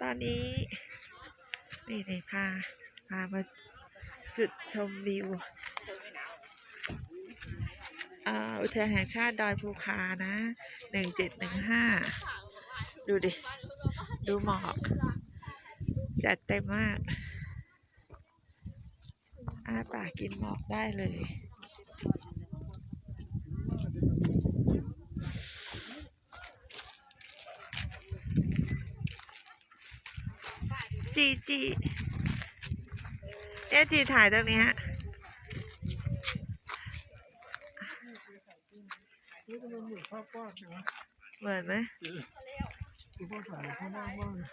ตอนนี้ นี่นี่พา พามาจุดชมวิวอุทยานแห่งชาติดอยภูคานะหนึ่งเจ็ดหนึ่งห้า ดูดิ ดูหมอก จัดเต็มมาก อาปากกินหมอกได้เลย จีจีเอ๊ะจีถ่ายตรงนี้ฮะนี่ทำไมเหมือนภาพวาดเลยวะเหมือนไหมคือภาพถ่ายข้างหน้ามากเลย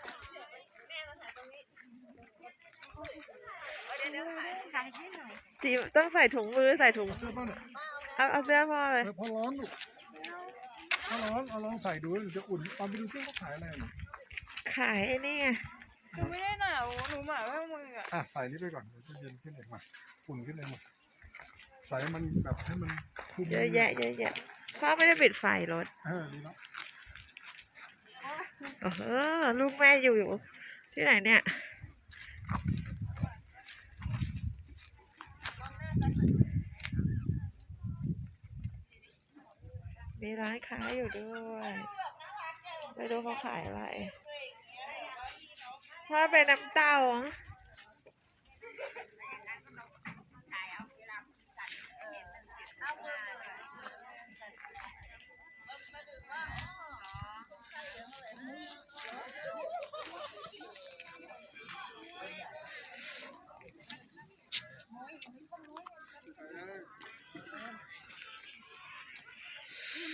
จีต้องใส่ถุงมือใส่ถุงเสื้อผ้าเนี่ยเอาเอาเสื้อพ่อเลยแต่พอร้อนลูกถ้าร้อนเอาลองใส่ดูเดี๋ยวจะอุ่นตอนไปดูซิเขาขายอะไรน่ะขายไอ้นี่ไง หนูไม่ได้หนาวหนูหมายว่ามึงอะอะใส่นี่ไปก่อนเดี๋ยวจะเย็นขึ้นเองมาอุ่นขึ้นเองมาใส่ให้มันแบบให้มันคุมเยอะแยะเยอะแยะพ่อไม่ได้ปิดไฟรถเออดีแล้วเออลูกแม่อยู่อยู่ที่ไหนเนี่ยมีร้านค้าอยู่ด้วยไปดูเขาขายอะไร ว่าเป็นน้ำเต้าเหรอ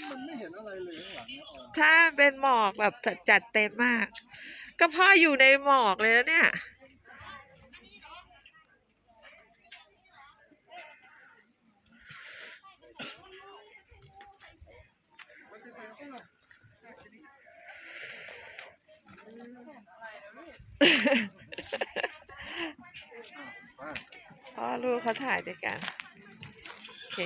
มันไม่เห็นอะไรเลยข้างหลังเนี่ยอ๋อถ้าเป็นหมอกแบบจัดจัดเต็มมาก ก็พ่ออยู่ในหมอกเลยแล้วเนี่ยไปพ่อลูกเขาถ่ายด้วยกัน โอเค